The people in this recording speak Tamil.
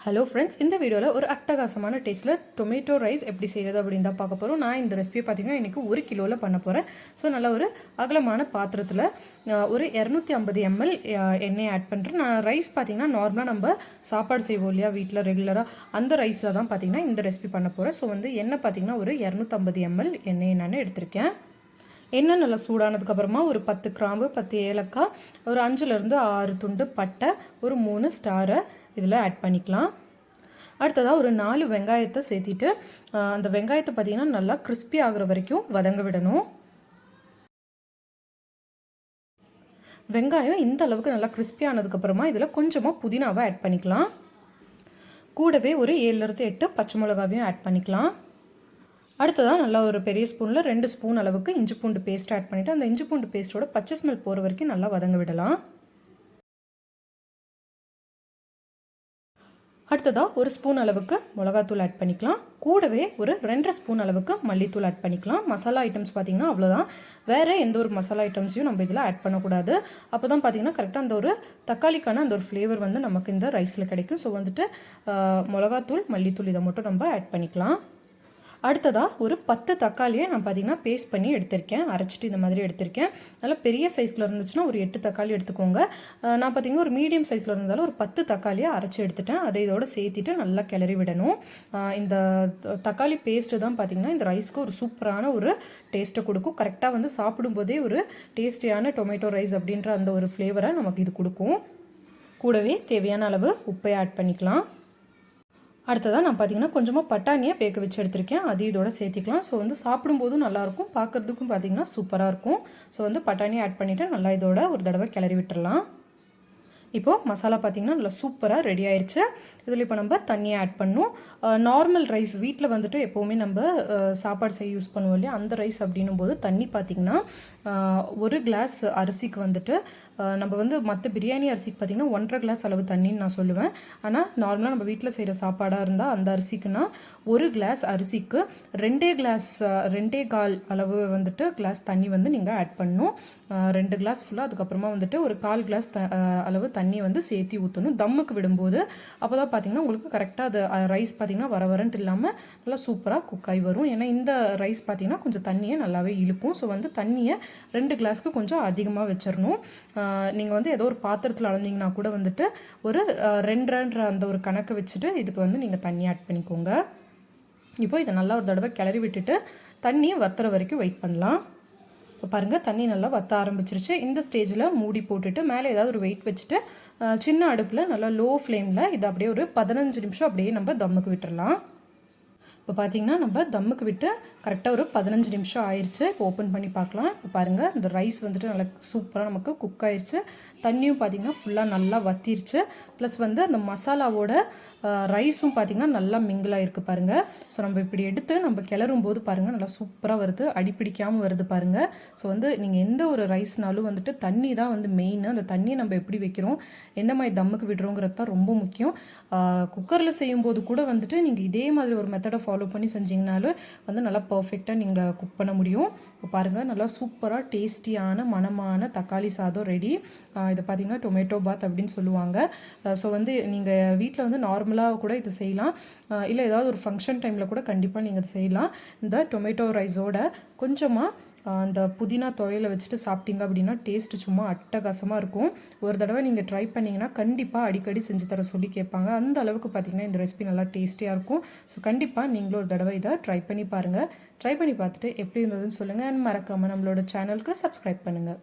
ஹலோ ஃப்ரெண்ட்ஸ் இந்த வீடியோவில் ஒரு அட்டகாசமான டேஸ்ட்டில் டொமேட்டோ ரைஸ் எப்படி செய்கிறது அப்படின்னு தான் பார்க்க போகிறோம் நான் இந்த ரெசிபியை பார்த்தீங்கன்னா இன்றைக்கி ஒரு கிலோவில் பண்ண போகிறேன் ஸோ நல்ல ஒரு அகலமான பாத்திரத்தில் ஒரு இரநூத்தி ஐம்பது எம்எல் எண்ணெய் ஆட் பண்ணுறேன் நான் ரைஸ் பார்த்தீங்கன்னா நார்மலாக நம்ம சாப்பாடு செய்வோம் இல்லையா வீட்டில் ரெகுலராக அந்த ரைஸில் தான் பார்த்தீங்கன்னா இந்த ரெசிபி பண்ண போகிறேன் ஸோ வந்து எண்ணெய் பார்த்தீங்கன்னா ஒரு இரநூத்தம்பது எம்எல் எண்ணெயை நான் எடுத்திருக்கேன். எண்ணெய் நல்லா சூடானதுக்கப்புறமா ஒரு பத்து கிராம்பு பத்து ஏலக்காய் ஒரு அஞ்சுலேருந்து ஆறு துண்டு பட்டை ஒரு மூணு ஸ்டாரை இதில் ஆட் பண்ணிக்கலாம். அடுத்ததாக ஒரு நாலு வெங்காயத்தை சேர்த்திட்டு அந்த வெங்காயத்தை பார்த்தீங்கன்னா நல்லா கிறிஸ்பி ஆகுற வரைக்கும் வதங்க விடணும். வெங்காயம் இந்த அளவுக்கு நல்லா கிறிஸ்பி ஆனதுக்கப்புறமா இதில் கொஞ்சமாக புதினாவை ஆட் பண்ணிக்கலாம். கூடவே ஒரு ஏழுலேருந்து எட்டு பச்சை மிளகாவையும் ஆட் பண்ணிக்கலாம். அடுத்ததாக நல்லா ஒரு பெரிய ஸ்பூனில் ரெண்டு ஸ்பூன் அளவுக்கு இஞ்சி பூண்டு பேஸ்ட் ஆட் பண்ணிவிட்டு அந்த இஞ்சி பூண்டு பேஸ்ட்டோட பச்சை ஸ்மெல் போகிற வரைக்கும் நல்லா வதங்க விடலாம். அடுத்ததாக ஒரு ஸ்பூன் அளவுக்கு மிளகாத்தூள் ஆட் பண்ணிக்கலாம். கூடவே ஒரு ரெண்டரை ஸ்பூன் அளவுக்கு மல்லித்தூள் ஆட் பண்ணிக்கலாம். மசாலா ஐட்டம்ஸ் பார்த்தீங்கன்னா அவ்வளோதான் வேறு எந்த ஒரு மசாலா ஐட்டம்ஸையும் நம்ம இதில் ஆட் பண்ணக்கூடாது. அப்போ தான் பார்த்தீங்கன்னா கரெக்டாக அந்த ஒரு தக்காளிக்கான அந்த ஒரு ஃப்ளேவர் வந்து நமக்கு இந்த ரைஸில் கிடைக்கும். ஸோ வந்துட்டு மிளகாத்தூள் மல்லித்தூள் இதை மட்டும் நம்ம ஆட் பண்ணிக்கலாம். அடுத்ததாக ஒரு பத்து தக்காளியை நான் பார்த்தீங்கன்னா பேஸ்ட் பண்ணி எடுத்திருக்கேன். அரைச்சிட்டு இந்த மாதிரி எடுத்திருக்கேன். நல்லா பெரிய சைஸில் இருந்துச்சுன்னா ஒரு எட்டு தக்காளி எடுத்துக்கோங்க. நான் பார்த்தீங்கன்னா ஒரு மீடியம் சைஸில் இருந்தாலும் ஒரு பத்து தக்காளியை அரைச்சி எடுத்துட்டேன். அதை இதோடு சேர்த்திட்டு நல்லா கிளறி விடணும். இந்த தக்காளி பேஸ்ட்டு தான் பார்த்தீங்கன்னா இந்த ரைஸ்க்கு ஒரு சூப்பரான ஒரு டேஸ்ட்டை கொடுக்கும். கரெக்டாக வந்து சாப்பிடும்போதே ஒரு டேஸ்டியான டொமேட்டோ ரைஸ் அப்படின்ற அந்த ஒரு ஃப்ளேவரை நமக்கு இது கொடுக்கும். கூடவே தேவையான அளவு உப்பை ஆட் பண்ணிக்கலாம். அடுத்ததாக நான் பார்த்தீங்கன்னா கொஞ்சமாக பட்டாணியை வேக வச்சு எடுத்திருக்கேன். அது இதோட சேர்த்திக்கலாம். ஸோ வந்து சாப்பிடும்போதும் நல்லாயிருக்கும். பார்க்குறதுக்கும் பார்த்தீங்கன்னா சூப்பராக இருக்கும். ஸோ வந்து பட்டாணியை ஆட் பண்ணிவிட்டு நல்லா இதோட ஒரு தடவை கிளறி விட்டுடலாம் இப்போது மசாலா பார்த்தீங்கன்னா நல்லா சூப்பராக ரெடி ஆயிடுச்சு இதில் இப்போ நம்ம தண்ணியை ஆட் பண்ணும். நார்மல் ரைஸ் வீட்டில் வந்துட்டு எப்போவுமே நம்ம சாப்பாடு செய்ய யூஸ் பண்ணுவோம் இல்லையா? அந்த ரைஸ் அப்படின்னும் போது தண்ணி பார்த்திங்கன்னா ஒரு கிளாஸ் அரிசிக்கு வந்துட்டு நம்ம வந்து மற்ற பிரியாணி அரிசிக்கு பார்த்திங்கன்னா ஒன்றரை கிளாஸ் அளவு தண்ணின்னு நான் சொல்லுவேன். ஆனால் நார்மலாக நம்ம வீட்டில் செய்கிற சாப்பாடாக இருந்தால் அந்த அரிசிக்குன்னா ஒரு கிளாஸ் அரிசிக்கு ரெண்டே கிளாஸ் ரெண்டே கால் அளவு வந்துட்டு கிளாஸ் தண்ணி வந்து நீங்கள் ஆட் பண்ணணும். ரெண்டு கிளாஸ் ஃபுல்லாக அதுக்கப்புறமா வந்துட்டு ஒரு கால் கிளாஸ் த அளவு தண்ணி வந்து சேர்த்தி ஊற்றணும் தம்முக்கு விடும்போது அப்போ தான் பார்த்தீங்கன்னா உங்களுக்கு கரெக்டாக அது ரைஸ் பார்த்தீங்கன்னா வர வரன்ட்டு இல்லாமல் நல்லா சூப்பராக குக் ஆகி வரும். ஏன்னா இந்த ரைஸ் பார்த்திங்கன்னா கொஞ்சம் தண்ணியை நல்லாவே இழுக்கும். ஸோ வந்து தண்ணியை ரெண்டு கிளாஸ்க்கு கொஞ்சம் அதிகமாக வச்சிடணும் நீங்கள் வந்து ஏதோ ஒரு பாத்திரத்தில் அளந்தீங்கன்னா கூட வந்துட்டு ஒரு அஹ், ரெண்டரைன்ற அந்த ஒரு கணக்கு வச்சுட்டு இதுக்கு வந்து நீங்கள் தண்ணி ஆட் பண்ணிக்கோங்க. இப்போ இதை நல்லா ஒரு தடவை கிளறி விட்டுட்டு தண்ணி வத்துற வரைக்கும் வெயிட் பண்ணலாம். இப்போ பாருங்கள் தண்ணி நல்லா வத்த ஆரம்பிச்சிருச்சு. இந்த ஸ்டேஜில் மூடி போட்டுட்டு மேலே ஏதாவது ஒரு வெயிட் வச்சுட்டு சின்ன அடுப்பில் நல்லா லோ ஃப்ளேமில் இதை அப்படியே ஒரு பதினஞ்சு நிமிஷம் அப்படியே நம்ம தம்முக்கு விட்டுடலாம் இப்போ பார்த்தீங்கன்னா நம்ம தம்முக்கு விட்டு கரெக்டாக ஒரு பதினஞ்சு நிமிஷம் ஆயிடுச்சு இப்போ ஓப்பன் பண்ணி பார்க்கலாம். இப்போ பாருங்கள் இந்த ரைஸ் வந்துட்டு நல்லா சூப்பராக நமக்கு குக் ஆயிடுச்சு தண்ணியும் பார்த்தீங்கன்னா ஃபுல்லாக நல்லா வத்திருச்சு. ப்ளஸ் வந்து அந்த மசாலாவோட ரைஸும் பார்த்தீங்கன்னா நல்லா மிங்கிள் ஆகிருக்கு பாருங்கள் ஸோ நம்ம இப்படி எடுத்து நம்ம கிளறும் போது பாருங்கள் நல்லா சூப்பராக வருது. அடிப்பிடிக்காமல் வருது பாருங்கள் ஸோ வந்து நீங்கள் எந்த ஒரு ரைஸ்னாலும் வந்துட்டு தண்ணி தான் வந்து மெயின் அந்த தண்ணியை நம்ம எப்படி வைக்கிறோம் எந்த மாதிரி தம்முக்கு விடுறோங்கிறது தான் ரொம்ப முக்கியம். குக்கரில் செய்யும்போது கூட வந்துட்டு நீங்கள் இதே மாதிரி ஒரு மெத்தடை ஃபாலோ ஃபாலோ பண்ணி செஞ்சிங்கனாலும் வந்து நல்லா பர்ஃபெக்டாக நீங்கள் குக் பண்ண முடியும். இப்போ பாருங்கள் நல்லா சூப்பராக டேஸ்டியான மணமான தக்காளி சாதம் ரெடி இதை பார்த்தீங்கன்னா டொமேட்டோ பாத் அப்படின்னு சொல்லுவாங்க. ஸோ வந்து நீங்கள் வீட்டில் வந்து நார்மலாக கூட இது செய்யலாம். இல்லை ஏதாவது ஒரு ஃபங்க்ஷன் டைமில் கூட கண்டிப்பாக நீங்கள் செய்யலாம். இந்த டொமேட்டோ ரைஸோட கொஞ்சமாக அந்த புதினா துவையில வச்சுட்டு சாப்பிட்டீங்க அப்படின்னா டேஸ்ட் சும்மா அட்டகாசமாக இருக்கும். ஒரு தடவை நீங்கள் ட்ரை பண்ணிங்கன்னா கண்டிப்பாக அடிக்கடி செஞ்சு தர சொல்லி கேட்பாங்க. அந்த அளவுக்கு பார்த்தீங்கன்னா இந்த ரெசிபி நல்லா டேஸ்டியாக இருக்கும். ஸோ கண்டிப்பாக நீங்களும் ஒரு தடவை இதை ட்ரை பண்ணி பாருங்கள் ட்ரை பண்ணி பார்த்துட்டு எப்படி இருந்ததுன்னு சொல்லுங்கள் அண்ட் மறக்காமல் நம்மளோட சேனலுக்கு சப்ஸ்கிரைப் பண்ணுங்கள்